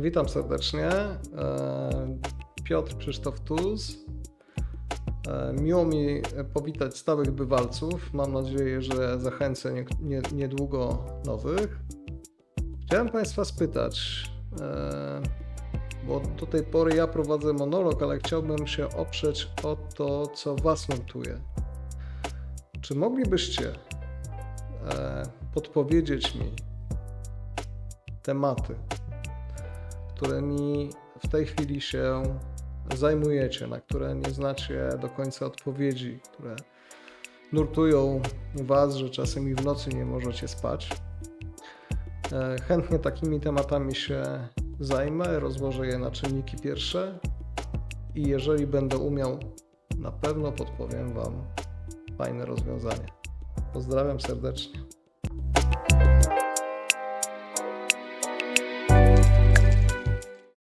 Witam serdecznie. E, Piotr Krzysztof Tuz. E, Miło mi powitać stałych bywalców. Mam nadzieję, że zachęcę nie, nie, niedługo nowych. Chciałem Państwa spytać, e, bo do tej pory ja prowadzę monolog, ale chciałbym się oprzeć o to, co Was nurtuje. Czy moglibyście podpowiedzieć mi tematy, którymi w tej chwili się zajmujecie, na które nie znacie do końca odpowiedzi, które nurtują Was, że czasem w nocy nie możecie spać. E, Chętnie takimi tematami się zajmę, rozłożę je na czynniki pierwsze i jeżeli będę umiał, na pewno podpowiem Wam fajne rozwiązanie. Pozdrawiam serdecznie.